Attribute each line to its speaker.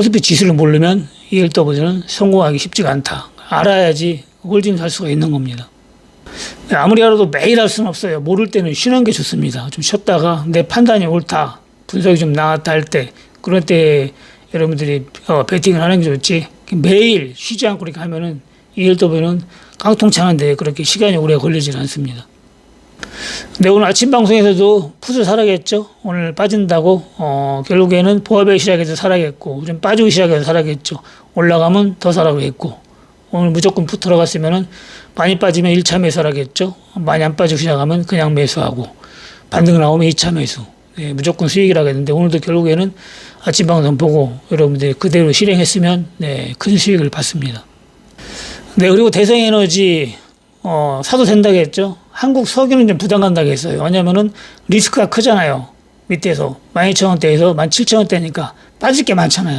Speaker 1: 코스피 지수를 모르면 ELW는 성공하기 쉽지가 않다. 알아야지 홀딩 살 수가 있는 겁니다. 네, 아무리 알아도 매일 할 수는 없어요. 모를 때는 쉬는 게 좋습니다. 좀 쉬었다가 내 판단이 옳다, 분석이 좀 나왔다 할 때, 그럴 때 여러분들이 어, 베팅을 하는 게 좋지. 매일 쉬지 않고 이렇게 하면은 ELW는 깡통차는데 그렇게 시간이 오래 걸리진 않습니다. 네, 오늘 아침 방송에서도 풋을 사라겠죠. 오늘 빠진다고 어, 결국에는 보합의 시작해서 사라겠고 좀 빠지기 시작해서 사라겠죠. 올라가면 더 했고 오늘 무조건 풋 들어갔으면은 많이 빠지면 1차 매수하겠죠. 많이 안 빠지고 시작하면 그냥 매수하고 반등 나오면 2차 매수. 네, 무조건 수익이라고 했는데 오늘도 결국에는 아침 방송 보고 여러분들이 그대로 실행했으면 네, 큰 수익을 받습니다. 네, 그리고 대성에너지 어, 사도 된다고 했죠. 한국 석유는 좀 부담 간다고 했어요. 왜냐면은 리스크가 크잖아요. 밑에서 12,000원대에서 17,000원대니까 빠질 게 많잖아요.